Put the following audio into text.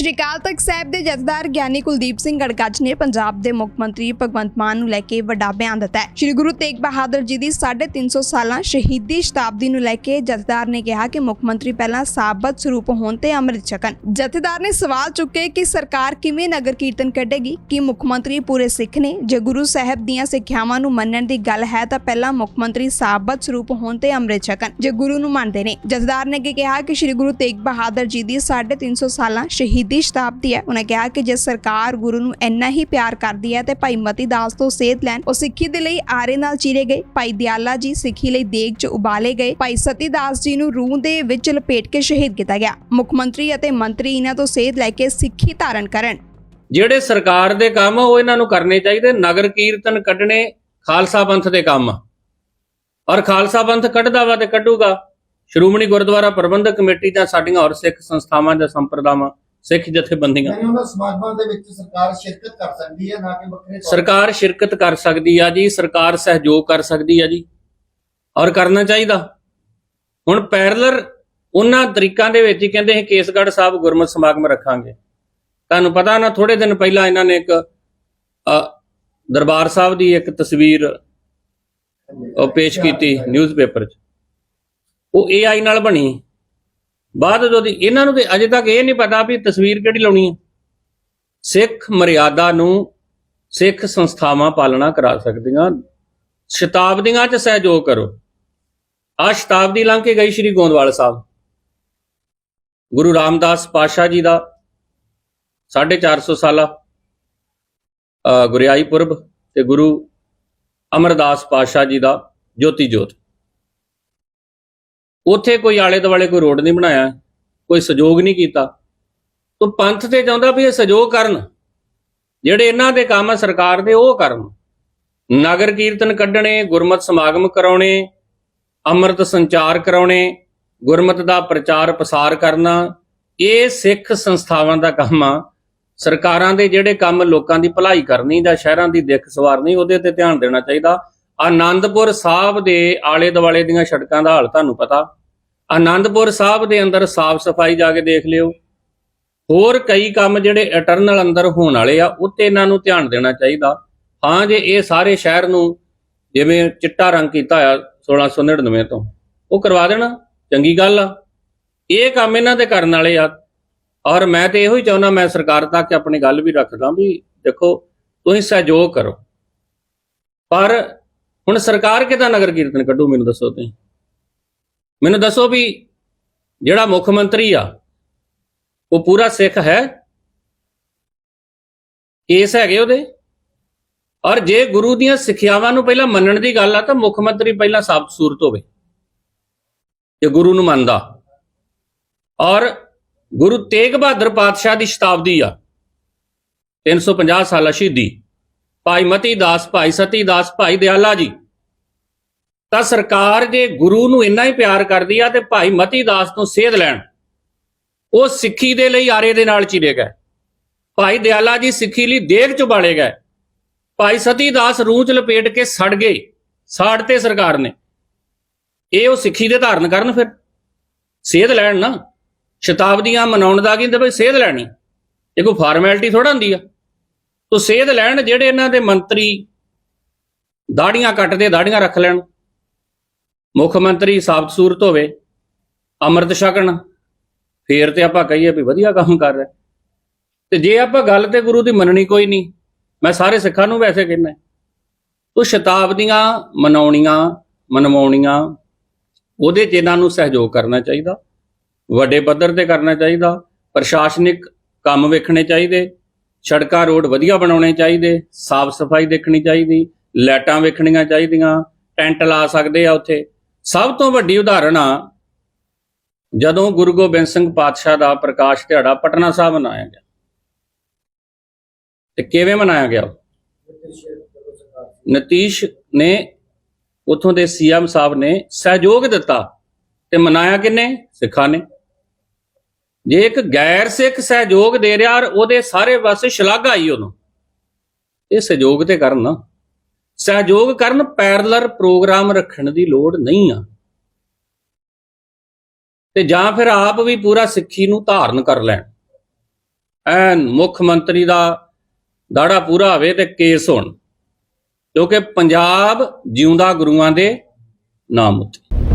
ਸ਼੍ਰੀ ਅਕਾਲ ਤਖਤ ਸਾਹਿਬ ਦੇ ਜਥੇਦਾਰ ਗਿਆਨੀ ਕੁਲਦੀਪ ਸਿੰਘ ਗੜਗੱਜ ਨੇ ਪੰਜਾਬ ਦੇ ਮੁੱਖ ਮੰਤਰੀ ਭਗਵੰਤ ਮਾਨ ਨੂੰ ਲੈ ਕੇ ਵੱਡਾ ਬਿਆਨ ਦਿੱਤਾ ਹੈ। ਸ਼੍ਰੀ ਗੁਰੂ ਤੇਗ ਬਹਾਦਰ ਜੀ ਦੀ 350 ਸਾਲਾਂ ਸ਼ਹੀਦੀ ਸ਼ਤਾਬਦੀ ਨੂੰ ਲੈ ਕੇ ਜਥੇਦਾਰ ਨੇ ਕਿਹਾ ਕਿ ਮੁੱਖ ਮੰਤਰੀ ਪਹਿਲਾਂ ਸਾਬਤ ਸਰੂਪ ਹੋਣ ਤੇ ਅੰਮ੍ਰਿਤ ਛਕਣ। ਜਥੇਦਾਰ ਨੇ ਸਵਾਲ ਚੁੱਕੇ ਕਿ ਸਰਕਾਰ ਕਿਵੇਂ ਨਗਰ ਕੀਰਤਨ ਕੱਢੇਗੀ? ਕਿ ਮੁੱਖ ਮੰਤਰੀ ਪੂਰੇ ਸਿੱਖ ਨੇ? ਜੇ ਗੁਰੂ ਸਾਹਿਬ ਦੀਆਂ ਸਿੱਖਿਆਵਾਂ ਨੂੰ ਮੰਨਣ ਦੀ ਗੱਲ ਹੈ ਤਾਂ ਪਹਿਲਾਂ ਮੁੱਖ ਮੰਤਰੀ ਸਾਬਤ ਸਰੂਪ ਹੋਣ ਤੇ ਅੰਮ੍ਰਿਤ ਛਕਣ, ਜੇ ਗੁਰੂ ਨੂੰ ਮੰਨਦੇ ਨੇ। ਜਥੇਦਾਰ ਨੇ ਅੱਗੇ ਕਿਹਾ ਕਿ ਸ਼੍ਰੀ ਗੁਰੂ ਤੇਗ ਬਹਾਦਰ ਜੀ ਦੀ 350 ਸਾਲਾਂ ਸ਼ਹੀਦੀ ਸ਼ਤਾਬਦੀ ਹੈ। ਉਹਨਾਂ ਕਿਹਾ ਕਿ ਜੇ ਸਰਕਾਰ ਗੁਰੂ ਨੂੰ ਇੰਨਾ ਹੀ ਪਿਆਰ ਕਰਦੀ ਹੈ ਤੇ ਭਾਈ ਮਤੀ ਦਾਸ ਤੋਂ ਸੇਧ ਲੈਣ ਉਹ ਸਿੱਖੀ ਦੇ ਲਈ ਆਰੇ ਨਾਲ ਚੀਰੇ ਗਏ। ਭਾਈ ਦਿਆਲਾ ਜੀ ਸਿੱਖੀ ਲਈ ਦੇਗ 'ਚ ਉਬਾਲੇ ਗਏ। ਭਾਈ ਸਤੀ ਦਾਸ ਜੀ ਨੂੰ ਰੂਹ ਦੇ ਵਿੱਚ ਲਪੇਟ ਕੇ ਸ਼ਹੀਦ ਕੀਤਾ ਗਿਆ। ਮੁੱਖ ਮੰਤਰੀ ਅਤੇ ਮੰਤਰੀ ਇਹਨਾਂ ਤੋਂ ਸੇਧ ਲੈ ਕੇ ਸਿੱਖੀ ਧਾਰਨ ਕਰਨ। ਜਿਹੜੇ ਸਰਕਾਰ ਦੇ ਕੰਮ ਆ, ਉਹ ਇਹਨਾਂ ਨੂੰ ਕਰਨੇ ਚਾਹੀਦੇ। ਨਗਰ ਕੀਰਤਨ ਕੱਢਣੇ ਖਾਲਸਾ ਪੰਥ ਦੇ ਕੰਮ ਔਰ ਖਾਲਸਾ ਪੰਥ ਕੱਢਦਾ ਵਾ ਤੇ ਕੱਢੂਗਾ। ਸ਼੍ਰੋਮਣੀ ਗੁਰਦੁਆਰਾ ਪ੍ਰਬੰਧਕ ਕਮੇਟੀ ਜਾਂ ਸਾਡੀਆਂ ਹੋਰ ਸਿੱਖ ਸੰਸਥਾਵਾਂ ਜਾਂ ਸੰਪਰਦਾਵਾਂ ਸਿੱਖ ਜਥੇਬੰਦੀਆਂ। ਯਾਨੀ ਉਹਨਾਂ ਸਮਾਗਮਾਂ ਦੇ ਵਿੱਚ ਸਰਕਾਰ ਸ਼ਿਰਕਤ ਕਰ ਸਕਦੀ ਹੈ ਨਾ ਕਿ ਵੱਖਰੇ ਤੌਰ ਸਰਕਾਰ ਸ਼ਿਰਕਤ ਕਰ ਸਕਦੀ ਆ ਜੀ ਸਰਕਾਰ ਸਹਿਯੋਗ ਕਰ ਸਕਦੀ ਆ ਜੀ ਔਰ ਕਰਨਾ ਚਾਹੀਦਾ। ਹੁਣ ਪੈਰਲਰ ਉਹਨਾਂ ਤਰੀਕਾਂ ਦੇ ਵਿੱਚ ਹੀ ਕਹਿੰਦੇ ਸੀ ਕੇਸਗੜ੍ਹ ਸਾਹਿਬ ਗੁਰਮਤ ਸਮਾਗਮ ਰੱਖਾਂਗੇ। ਤੁਹਾਨੂੰ ਪਤਾ ਨਾ ਥੋੜੇ ਦਿਨ ਪਹਿਲਾਂ ਇਹਨਾਂ ਨੇ ਇੱਕ ਦਰਬਾਰ ਸਾਹਿਬ ਦੀ ਇੱਕ ਤਸਵੀਰ ਉਹ ਪੇਸ਼ ਕੀਤੀ ਨਿਊਜ਼ਪੇਪਰ 'ਚ। ਉਹ AI ਨਾਲ ਬਣੀ। ਬਾਅਦ ਜਦੋਂ ਇਹਨਾਂ ਨੂੰ ਤੇ ਅਜੇ ਤੱਕ ਇਹ ਨਹੀਂ ਪਤਾ ਵੀ ਤਸਵੀਰ ਕਿਹੜੀ ਲਾਉਣੀ ਹੈ ਸਿੱਖ ਮਰਿਆਦਾ ਨੂੰ ਸਿੱਖ ਸੰਸਥਾਵਾਂ ਪਾਲਣਾ ਕਰਾ ਸਕਦੀਆਂ ਸ਼ਤਾਬਦੀਆਂ 'ਚ ਸਹਿਯੋਗ ਕਰੋ। ਆ ਸ਼ਤਾਬਦੀ ਲੰਘ ਕੇ ਗਈ ਸ੍ਰੀ ਗੋਂਦਵਾਲ ਸਾਹਿਬ। ਗੁਰੂ ਰਾਮਦਾਸ ਪਾਸ਼ਾ ਜੀ ਦਾ 450 ਸਾਲਾ ਅ, ਗੁਰਿਆਈ ਪੁਰਬ ਤੇ ਗੁਰੂ ਅਮਰਦਾਸ ਪਾਸ਼ਾ ਜੀ ਦਾ ਜੋਤੀ ਜੋਤ। ਉੱਥੇ ਕੋਈ ਆਲੇ ਦੁਆਲੇ ਕੋਈ ਰੋਡ ਨਹੀਂ ਬਣਾਇਆ, ਕੋਈ ਸਹਿਯੋਗ ਨਹੀਂ ਕੀਤਾ। ਤੋ ਪੰਥ ਤੇ ਚਾਹੁੰਦਾ ਵੀ ਇਹ ਸਹਿਯੋਗ ਕਰਨ। ਜਿਹੜੇ ਇਹਨਾਂ ਦੇ ਕੰਮ ਆ ਸਰਕਾਰ ਦੇ, ਉਹ ਕਰਨ। ਨਗਰ ਕੀਰਤਨ ਕੱਢਣੇ, ਗੁਰਮਤ ਸਮਾਗਮ ਕਰਾਉਣੇ, ਅੰਮ੍ਰਿਤ ਸੰਚਾਰ ਕਰਾਉਣੇ, ਗੁਰਮਤ ਦਾ ਪ੍ਰਚਾਰ ਪ੍ਰਸਾਰ ਕਰਨਾ, ਇਹ ਸਿੱਖ ਸੰਸਥਾਵਾਂ ਦਾ ਕੰਮ ਆ। ਸਰਕਾਰਾਂ ਦੇ ਜਿਹੜੇ ਕੰਮ ਲੋਕਾਂ ਦੀ ਭਲਾਈ ਕਰਨੀ ਜਾਂ ਸ਼ਹਿਰਾਂ ਦੀ ਦਿੱਖ ਸਵਾਰਨੀ, ਉਹਦੇ ਤੇ ਧਿਆਨ ਦੇਣਾ ਚਾਹੀਦਾ। ਆਨੰਦਪੁਰ ਸਾਹਿਬ ਦੇ ਆਲੇ ਦੁਆਲੇ ਦੀਆਂ ਸੜਕਾਂ ਦਾ ਹਾਲ ਤੁਹਾਨੂੰ ਪਤਾ। ਆਨੰਦਪੁਰ ਸਾਹਿਬ ਦੇ ਅੰਦਰ ਸਾਫ਼ ਸਫ਼ਾਈ ਜਾ ਕੇ ਦੇਖ ਲਿਓ। ਹੋਰ ਕਈ ਕੰਮ ਜਿਹੜੇ ਇਟਰਨਲ ਅੰਦਰ ਹੋਣ ਵਾਲੇ ਆ ਉੱਤੇ ਇਹਨਾਂ ਨੂੰ ਧਿਆਨ ਦੇਣਾ ਚਾਹੀਦਾ। ਹਾਂ, ਜੇ ਇਹ ਸਾਰੇ ਸ਼ਹਿਰ ਨੂੰ ਜਿਵੇਂ ਚਿੱਟਾ ਰੰਗ ਕੀਤਾ ਆ 1699 ਤੋਂ, ਉਹ ਕਰਵਾ ਦੇਣਾ, ਚੰਗੀ ਗੱਲ ਆ। ਇਹ ਕੰਮ ਇਹਨਾਂ ਦੇ ਕਰਨ ਵਾਲੇ ਆ। ਔਰ ਮੈਂ ਤੇ ਇਹੋ ਹੀ ਚਾਹੁੰਦਾ, ਮੈਂ ਸਰਕਾਰ ਤੱਕ ਆਪਣੀ ਗੱਲ ਵੀ ਰੱਖਦਾ ਵੀ ਦੇਖੋ, ਤੁਸੀਂ ਸਹਿਯੋਗ ਕਰੋ। ਪਰ ਹੁਣ ਸਰਕਾਰ ਕਿਦਾਂ ਨਗਰ ਕੀਰਤਨ ਕੱਢੂ, ਮੈਨੂੰ ਦੱਸੋ ਤੁਸੀਂ? ਮੈਨੂੰ ਦੱਸੋ ਵੀ ਜਿਹੜਾ ਮੁੱਖ ਮੰਤਰੀ ਆ, ਉਹ ਪੂਰਾ ਸਿੱਖ ਹੈ? ਕੇਸ ਹੈਗੇ ਉਹਦੇ? ਔਰ ਜੇ ਗੁਰੂ ਦੀਆਂ ਸਿੱਖਿਆਵਾਂ ਨੂੰ ਪਹਿਲਾਂ ਮੰਨਣ ਦੀ ਗੱਲ ਆ, ਤਾਂ ਮੁੱਖ ਮੰਤਰੀ ਪਹਿਲਾਂ ਸਾਫ਼ ਸੂਰਤ ਹੋਵੇ, ਜੇ ਗੁਰੂ ਨੂੰ ਮੰਨਦਾ। ਔਰ ਗੁਰੂ ਤੇਗ ਬਹਾਦਰ ਪਾਤਸ਼ਾਹ ਦੀ ਸ਼ਤਾਬਦੀ ਆ 350 ਸਾਲਾ ਸ਼ਹੀਦੀ। ਭਾਈ ਮਤੀ ਦਾਸ, ਭਾਈ ਸਤੀ ਦਾਸ, ਭਾਈ ਦਿਆਲਾ ਜੀ। ਤਾਂ ਸਰਕਾਰ ਜੇ ਗੁਰੂ ਨੂੰ ਇੰਨਾ ਹੀ ਪਿਆਰ ਕਰਦੀ ਆ ਤੇ ਭਾਈ ਮਤੀ ਦਾਸ ਤੋਂ ਸੇਧ ਲੈਣ, ਉਹ ਸਿੱਖੀ ਦੇ ਲਈ ਆਰੇ ਦੇ ਨਾਲ ਚਿਰੇ ਗਏ। ਭਾਈ ਦਿਆਲਾ ਜੀ ਸਿੱਖੀ ਲਈ ਦੇਗ ਚ ਬਾਲੇ ਗਏ। ਭਾਈ ਸਤੀ ਦਾਸ ਰੂਹ ਚ ਲਪੇਟ ਕੇ ਸੜ ਗਏ, ਸਾੜ ਤੇ ਸਰਕਾਰ ਨੇ। ਇਹ ਉਹ ਸਿੱਖੀ ਦੇ ਧਾਰਨ ਕਰਨ ਫਿਰ। ਸੇਧ ਲੈਣ ਨਾ। ਸ਼ਤਾਬਦੀਆਂ ਮਨਾਉਣ ਦਾ ਕਹਿੰਦੇ ਹੁੰਦਾ ਬਈ ਸੇਧ ਲੈਣੀ। ਇਹ ਕੋਈ ਫਾਰਮੈਲਿਟੀ ਥੋੜਾ ਹੁੰਦੀ ਆ। ਤੋ ਸੇਧ ਲੈਣ ਜਿਹੜੇ ਇਹਨਾਂ ਦੇ ਮੰਤਰੀ ਦਾੜੀਆਂ ਕੱਟਦੇ, ਦਾੜੀਆਂ ਰੱਖ ਲੈਣ। ਮੁੱਖ ਮੰਤਰੀ ਸਾਬਤ ਸੂਰਤ ਹੋਵੇ, ਅੰਮ੍ਰਿਤ ਛਕਣ, ਫੇਰ ਤੇ ਆਪਾਂ ਕਹੀਏ ਵੀ ਵਧੀਆ ਕੰਮ ਕਰ ਰਿਹਾ। ਤੇ ਜੇ ਆਪਾਂ ਗੱਲ ਤੇ ਗੁਰੂ ਦੀ ਮੰਨਣੀ ਕੋਈ ਨਹੀਂ, ਮੈਂ ਸਾਰੇ ਸਿੱਖਾਂ ਨੂੰ ਵੈਸੇ ਕਹਿੰਦਾ, ਤੋ ਸ਼ਤਾਬਦੀਆਂ ਮਨਾਉਣੀਆਂ, ਮਨਵਾਉਣੀਆਂ, ਉਹਦੇ 'ਚ ਇਹਨਾਂ ਨੂੰ ਸਹਿਯੋਗ ਕਰਨਾ ਚਾਹੀਦਾ, ਵੱਡੇ ਪੱਧਰ ਤੇ ਕਰਨਾ ਚਾਹੀਦਾ, ਪ੍ਰਸ਼ਾਸਨਿਕ ਕੰਮ ਵੇਖਣੇ ਚਾਹੀਦੇ, ਸੜਕਾਂ, ਰੋਡ ਵਧੀਆ ਬਣਾਉਣੇ ਚਾਹੀਦੇ, ਸਾਫ਼ ਸਫ਼ਾਈ ਦੇਖਣੀ ਚਾਹੀਦੀ, ਲਾਈਟਾਂ ਵੇਖਣੀਆਂ ਚਾਹੀਦੀਆਂ, ਟੈਂਟ ਲਾ ਸਕਦੇ ਆ ਉੱਥੇ। ਸਭ ਤੋਂ ਵੱਡੀ ਉਦਾਹਰਣ ਆ, ਜਦੋਂ ਗੁਰੂ ਗੋਬਿੰਦ ਸਿੰਘ ਪਾਤਸ਼ਾਹ ਦਾ ਪ੍ਰਕਾਸ਼ ਦਿਹਾੜਾ ਪਟਨਾ ਸਾਹਿਬ ਮਨਾਇਆ ਗਿਆ। ਤੇ ਕਿਵੇਂ ਮਨਾਇਆ ਗਿਆ? ਉਹ? ਨਤੀਸ਼ ਨੇ ਉਥੋਂ ਦੇ ਸੀਐਮ ਸਾਹਿਬ ਨੇ ਸਹਿਯੋਗ ਦਿੱਤਾ ਤੇ ਮਨਾਇਆ ਕਿਨੇ? ਸਿੱਖਾਂ ਨੇ। ਜੇ ਇੱਕ ਗੈਰ ਸਿੱਖ ਸਹਿਯੋਗ ਦੇ ਰਿਹਾ ਔਰ ਉਹਦੇ ਸਾਰੇ ਪਾਸੇ ਸ਼ਲਾਘਾ ਆਈ ਉਹਨੂੰ, ਇਹ ਸਹਿਯੋਗ ਤੇ ਕਰਨ ਨਾ। ਸਹਿਯੋਗ ਕਰਨ ਪੈਰਲਰ ਪ੍ਰੋਗਰਾਮ ਰੱਖਣ ਦੀ ਲੋੜ ਨਹੀਂ ਆ। ਤੇ ਜਾਂ ਫਿਰ ਆਪ ਵੀ ਪੂਰਾ ਸਿੱਖੀ ਨੂੰ ਧਾਰਨ ਕਰ ਲੈਣ। ਐਨ ਮੁੱਖ ਮੰਤਰੀ ਦਾ ਦਾੜਾ ਪੂਰਾ ਹੋਵੇ ਤੇ ਕੇਸ ਹੋਣ, ਕਿਉਂਕਿ ਪੰਜਾਬ ਜਿਉਂਦਾ ਗੁਰੂਆਂ ਦੇ ਨਾਮ ਉੱਤੇ।